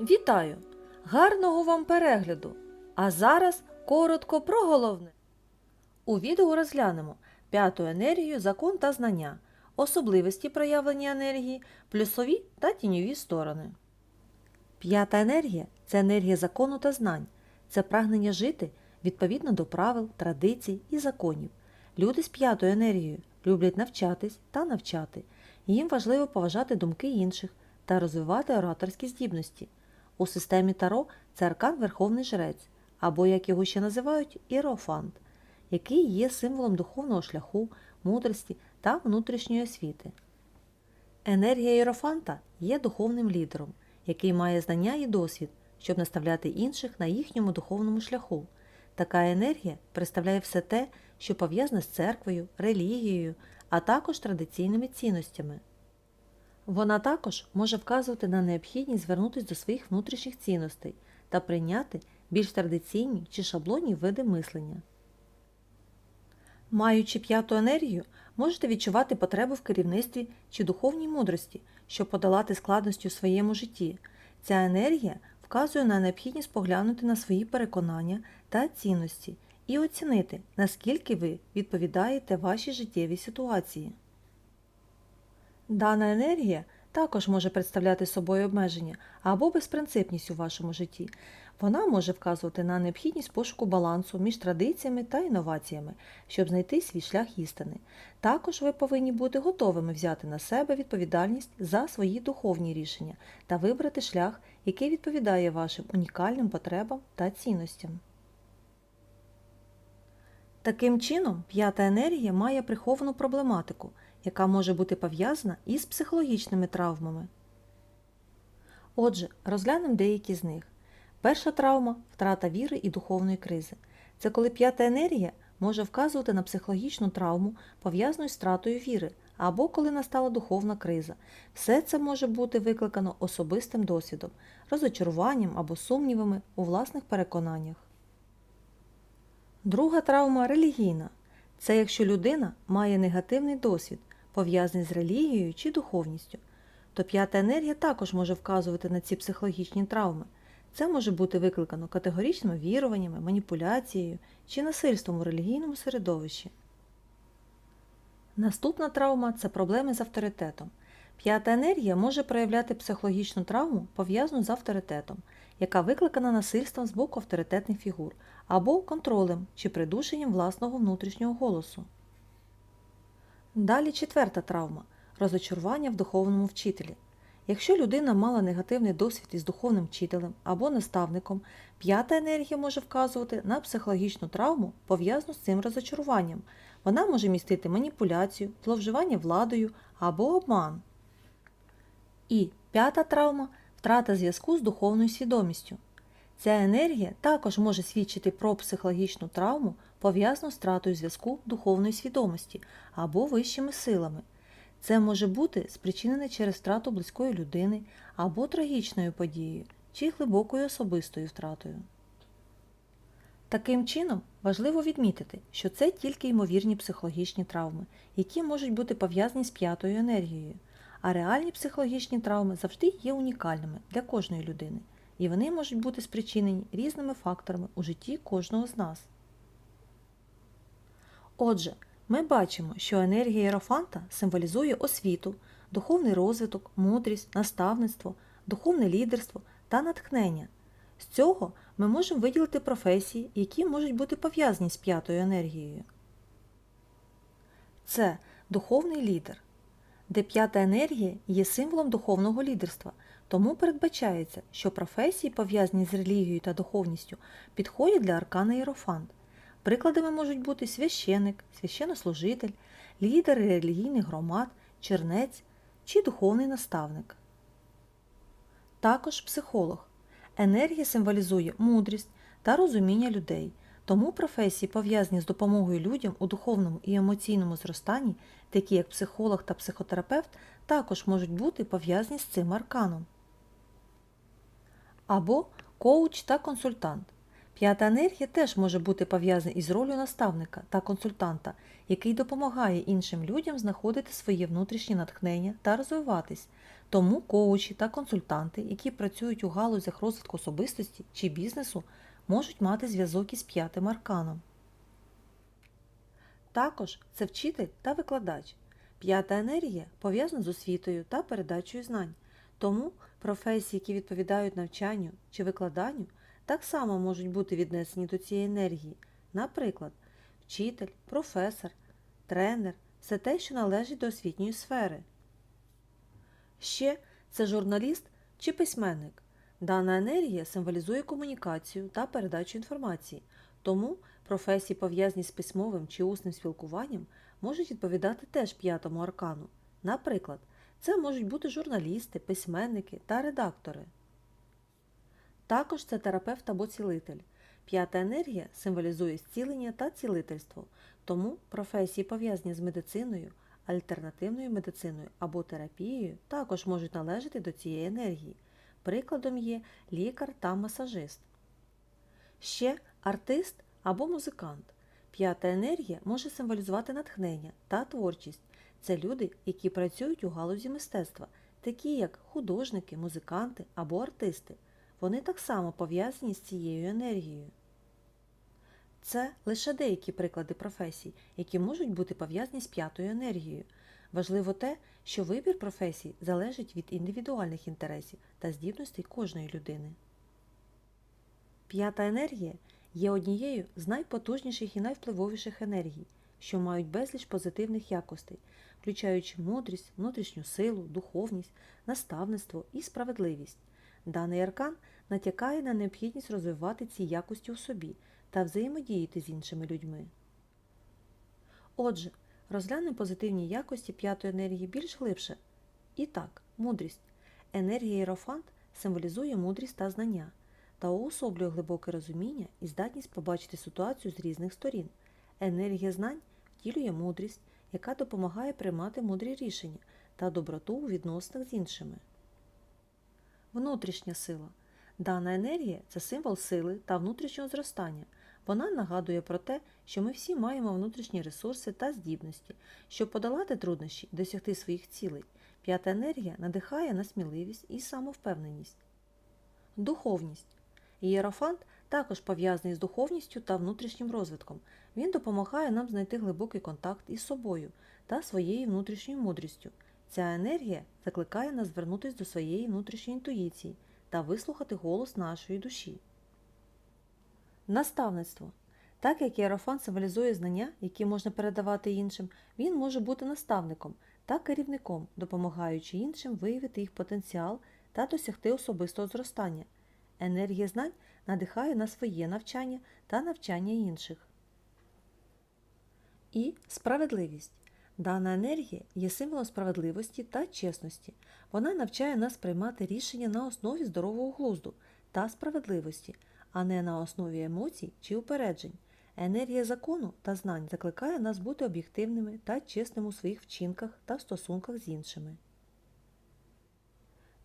Вітаю! Гарного вам перегляду! А зараз коротко про головне. У відео розглянемо п'яту енергію, закон та знання, особливості проявлення енергії, плюсові та тіньові сторони. П'ята енергія це енергія закону та знань. Це прагнення жити відповідно до правил, традицій і законів. Люди з п'ятою енергією люблять навчатись та навчати. Їм важливо поважати думки інших та розвивати ораторські здібності. У системі Таро це аркан Верховний Жрець, або, як його ще називають, Іерофант, який є символом духовного шляху, мудрості та внутрішньої освіти. Енергія Іерофанта є духовним лідером, який має знання і досвід, щоб наставляти інших на їхньому духовному шляху. Така енергія представляє все те, що пов'язане з церквою, релігією, а також традиційними цінностями. Вона також може вказувати на необхідність звернутися до своїх внутрішніх цінностей та прийняти більш традиційні чи шаблонні види мислення. Маючи п'яту енергію, можете відчувати потребу в керівництві чи духовній мудрості, щоб подолати складності у своєму житті. Ця енергія вказує на необхідність поглянути на свої переконання та цінності і оцінити, наскільки ви відповідаєте вашій життєвій ситуації. Дана енергія також може представляти собою обмеження або безпринципність у вашому житті. Вона може вказувати на необхідність пошуку балансу між традиціями та інноваціями, щоб знайти свій шлях істини. Також ви повинні бути готовими взяти на себе відповідальність за свої духовні рішення та вибрати шлях, який відповідає вашим унікальним потребам та цінностям. Таким чином, п'ята енергія має приховану проблематику, яка може бути пов'язана із психологічними травмами. Отже, розглянемо деякі з них. Перша травма втрата віри і духовної кризи. Це коли п'ята енергія може вказувати на психологічну травму, пов'язану з втратою віри, або коли настала духовна криза. Все це може бути викликано особистим досвідом, розочаруванням або сумнівами у власних переконаннях. Друга травма релігійна. Це якщо людина має негативний досвід, пов'язаний з релігією чи духовністю, то п'ята енергія також може вказувати на ці психологічні травми. Це може бути викликано категоричними віруваннями, маніпуляцією чи насильством у релігійному середовищі. Наступна травма це проблеми з авторитетом. П'ята енергія може проявляти психологічну травму, пов'язану з авторитетом, яка викликана насильством з боку авторитетних фігур або контролем чи придушенням власного внутрішнього голосу. Далі четверта травма розочарування в духовному вчителі. Якщо людина мала негативний досвід із духовним вчителем або наставником, п'ята енергія може вказувати на психологічну травму, пов'язану з цим розочаруванням. Вона може містити маніпуляцію, зловживання владою або обман. І п'ята травма втрата зв'язку з духовною свідомістю. Ця енергія також може свідчити про психологічну травму, пов'язану з втратою зв'язку духовної свідомості або вищими силами. Це може бути спричинене через втрату близької людини або трагічною подією чи глибокою особистою втратою. Таким чином, важливо відмітити, що це тільки ймовірні психологічні травми, які можуть бути пов'язані з п'ятою енергією, а реальні психологічні травми завжди є унікальними для кожної людини, і вони можуть бути спричинені різними факторами у житті кожного з нас. Отже, ми бачимо, що енергія Єрофанта символізує освіту, духовний розвиток, мудрість, наставництво, духовне лідерство та натхнення. З цього ми можемо виділити професії, які можуть бути пов'язані з п'ятою енергією. Це духовний лідер, де п'ята енергія є символом духовного лідерства, тому передбачається, що професії, пов'язані з релігією та духовністю, підходять для аркана Єрофант. Прикладами можуть бути священик, священнослужитель, лідер релігійних громад, чернець чи духовний наставник. Також психолог. Енергія символізує мудрість та розуміння людей, тому професії, пов'язані з допомогою людям у духовному і емоційному зростанні, такі як психолог та психотерапевт, також можуть бути пов'язані з цим арканом. Або коуч та консультант. П'ята енергія теж може бути пов'язана із ролью наставника та консультанта, який допомагає іншим людям знаходити своє внутрішнє натхнення та розвиватись. Тому коучі та консультанти, які працюють у галузях розвитку особистості чи бізнесу, можуть мати зв'язок із п'ятим арканом. Також це вчитель та викладач. П'ята енергія пов'язана з освітою та передачею знань. Тому професії, які відповідають навчанню чи викладанню, так само можуть бути віднесені до цієї енергії. Наприклад, вчитель, професор, тренер все те, що належить до освітньої сфери. Ще це журналіст чи письменник. Дана енергія символізує комунікацію та передачу інформації, тому професії, пов'язані з письмовим чи усним спілкуванням, можуть відповідати теж п'ятому аркану. Наприклад, це можуть бути журналісти, письменники та редактори. Також це терапевт або цілитель. П'ята енергія символізує зцілення та цілительство, тому професії, пов'язані з медициною, альтернативною медициною або терапією, також можуть належати до цієї енергії. Прикладом є лікар та масажист. Ще артист або музикант. П'ята енергія може символізувати натхнення та творчість. Це люди, які працюють у галузі мистецтва, такі як художники, музиканти або артисти. Вони так само пов'язані з цією енергією. Це лише деякі приклади професій, які можуть бути пов'язані з п'ятою енергією. Важливо те, що вибір професій залежить від індивідуальних інтересів та здібностей кожної людини. П'ята енергія є однією з найпотужніших і найвпливовіших енергій, що мають безліч позитивних якостей, включаючи мудрість, внутрішню силу, духовність, наставництво і справедливість. Даний аркан натякає на необхідність розвивати ці якості у собі та взаємодіяти з іншими людьми. Отже, розглянемо позитивні якості п'ятої енергії більш глибше. І так, мудрість. Енергія Єрофант символізує мудрість та знання та уособлює глибоке розуміння і здатність побачити ситуацію з різних сторін. Енергія знань втілює мудрість, яка допомагає приймати мудрі рішення та доброту у відносинах з іншими. Внутрішня сила. Дана енергія це символ сили та внутрішнього зростання. Вона нагадує про те, що ми всі маємо внутрішні ресурси та здібності, щоб подолати труднощі і досягти своїх цілей. П'ята енергія надихає на сміливість і самовпевненість. Духовність. Ієрофант також пов'язаний з духовністю та внутрішнім розвитком. Він допомагає нам знайти глибокий контакт із собою та своєю внутрішньою мудрістю. Ця енергія закликає нас звернутися до своєї внутрішньої інтуїції та вислухати голос нашої душі. Наставництво. Так як Єрофан символізує знання, які можна передавати іншим, він може бути наставником та керівником, допомагаючи іншим виявити їх потенціал та досягти особистого зростання. Енергія знань надихає на своє навчання та навчання інших. І справедливість. Дана енергія є символом справедливості та чесності. Вона навчає нас приймати рішення на основі здорового глузду та справедливості, а не на основі емоцій чи упереджень. Енергія закону та знань закликає нас бути об'єктивними та чесними у своїх вчинках та стосунках з іншими.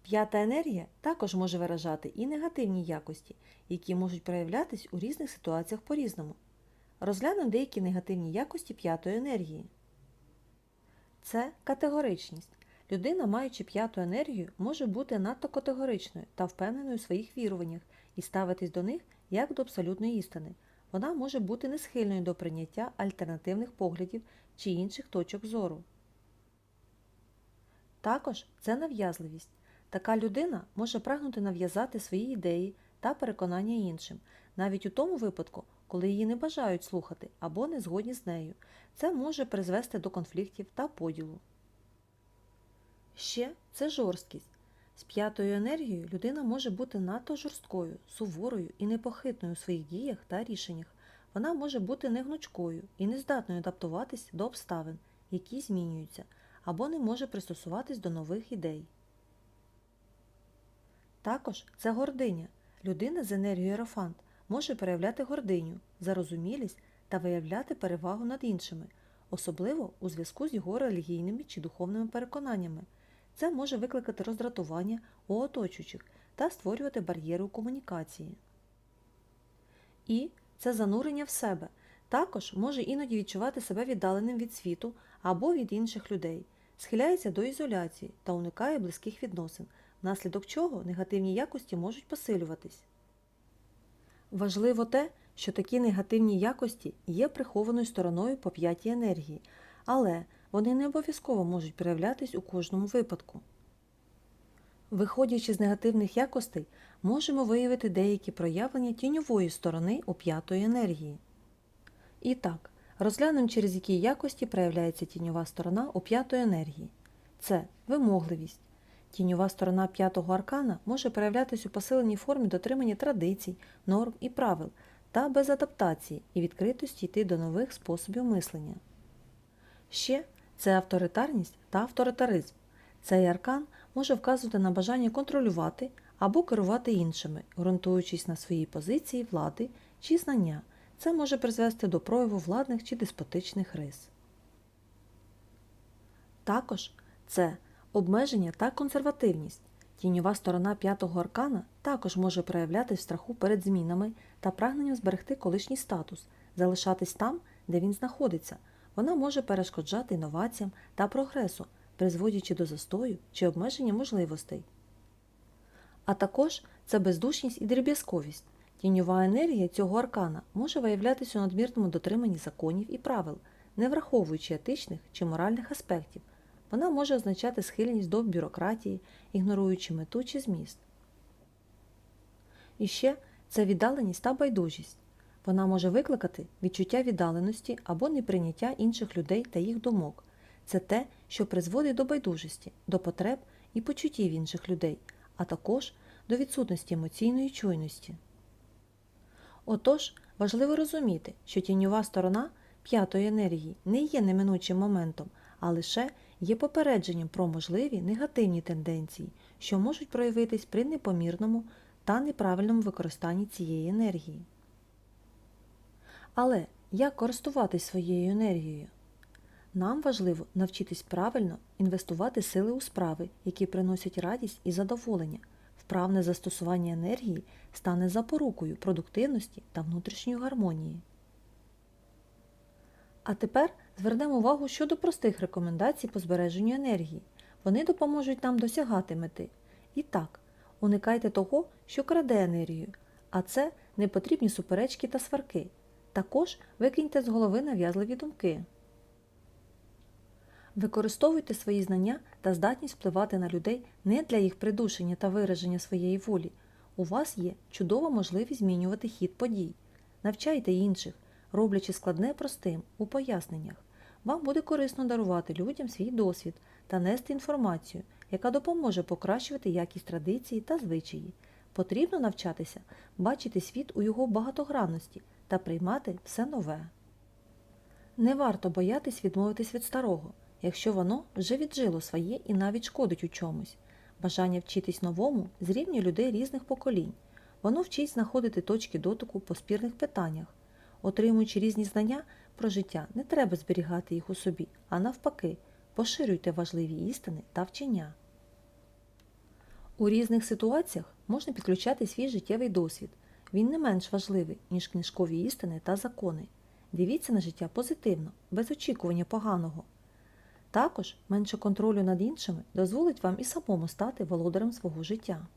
П'ята енергія також може виражати і негативні якості, які можуть проявлятись у різних ситуаціях по-різному. Розглянемо деякі негативні якості п'ятої енергії. Це категоричність. Людина, маючи п'яту енергію, може бути надто категоричною та впевненою у своїх віруваннях і ставитись до них як до абсолютної істини. Вона може бути несхильною до прийняття альтернативних поглядів чи інших точок зору. Також це нав'язливість. Така людина може прагнути нав'язати свої ідеї та переконання іншим, навіть у тому випадку, коли її не бажають слухати або не згодні з нею. Це може призвести до конфліктів та поділу. Ще це жорсткість. З п'ятою енергією людина може бути надто жорсткою, суворою і непохитною у своїх діях та рішеннях. Вона може бути негнучкою і нездатною адаптуватись до обставин, які змінюються, або не може пристосуватись до нових ідей. Також це гординя. Людина з енергією Ерофант може проявляти гординю, зарозумілість та виявляти перевагу над іншими, особливо у зв'язку з його релігійними чи духовними переконаннями. Це може викликати роздратування у оточуючих та створювати бар'єри у комунікації. І це занурення в себе. Також може іноді відчувати себе віддаленим від світу або від інших людей, схиляється до ізоляції та уникає близьких відносин, внаслідок чого негативні якості можуть посилюватись. Важливо те, що такі негативні якості є прихованою стороною по п'ятій енергії, але вони не обов'язково можуть проявлятись у кожному випадку. Виходячи з негативних якостей, можемо виявити деякі проявлення тіньової сторони у п'ятої енергії. І так, розглянемо, через які якості проявляється тіньова сторона у п'ятої енергії. Це вимогливість. Тіньова сторона п'ятого аркана може проявлятися у посиленій формі дотримання традицій, норм і правил та без адаптації і відкритості йти до нових способів мислення. Ще це авторитарність та авторитаризм. Цей аркан може вказувати на бажання контролювати або керувати іншими, ґрунтуючись на своїй позиції влади чи знання. Це може призвести до прояву владних чи деспотичних рис. Також це обмеження та консервативність. Тіньова сторона п'ятого аркана також може проявлятись в страху перед змінами та прагненням зберегти колишній статус, залишатись там, де він знаходиться. Вона може перешкоджати інноваціям та прогресу, призводячи до застою чи обмеження можливостей. А також це бездушність і дріб'язковість. Тіньова енергія цього аркана може виявлятися у надмірному дотриманні законів і правил, не враховуючи етичних чи моральних аспектів. Вона може означати схильність до бюрократії, ігноруючи мету чи зміст. І ще це віддаленість та байдужість. Вона може викликати відчуття віддаленості або неприйняття інших людей та їх думок. Це те, що призводить до байдужості, до потреб і почуттів інших людей, а також до відсутності емоційної чуйності. Отож, важливо розуміти, що тіньова сторона п'ятої енергії не є неминучим моментом, а лише є попередженням про можливі негативні тенденції, що можуть проявитись при непомірному та неправильному використанні цієї енергії. Але як користуватись своєю енергією? Нам важливо навчитись правильно інвестувати сили у справи, які приносять радість і задоволення. Вправне застосування енергії стане запорукою продуктивності та внутрішньої гармонії. А тепер звернемо увагу щодо простих рекомендацій по збереженню енергії. Вони допоможуть нам досягати мети. І так, уникайте того, що краде енергію, а це непотрібні суперечки та сварки. Також викиньте з голови нав'язливі думки. Використовуйте свої знання та здатність впливати на людей не для їх придушення та вираження своєї волі. У вас є чудова можливість змінювати хід подій. Навчайте інших, роблячи складне простим у поясненнях. Вам буде корисно дарувати людям свій досвід та нести інформацію, яка допоможе покращувати якість традиції та звичаї. Потрібно навчатися бачити світ у його багатогранності та приймати все нове. Не варто боятись відмовитись від старого, якщо воно вже віджило своє і навіть шкодить у чомусь. Бажання вчитись новому зрівнює людей різних поколінь. Воно вчить знаходити точки дотику по спірних питаннях. Отримуючи різні знання про життя, не треба зберігати їх у собі, а навпаки, поширюйте важливі істини та вчення. У різних ситуаціях можна підключати свій життєвий досвід. Він не менш важливий, ніж книжкові істини та закони. Дивіться на життя позитивно, без очікування поганого. Також менше контролю над іншими дозволить вам і самому стати володарем свого життя.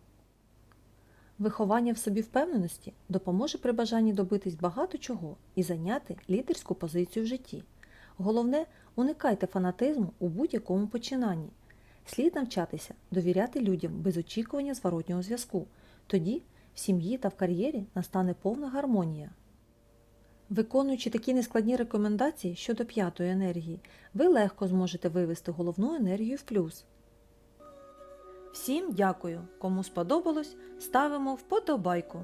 Виховання в собі впевненості допоможе при бажанні добитись багато чого і зайняти лідерську позицію в житті. Головне, уникайте фанатизму у будь-якому починанні. Слід навчатися довіряти людям без очікування зворотнього зв'язку. Тоді в сім'ї та в кар'єрі настане повна гармонія. Виконуючи такі нескладні рекомендації щодо п'ятої енергії, ви легко зможете вивести головну енергію в плюс. Всім дякую! Кому сподобалось, ставимо вподобайку.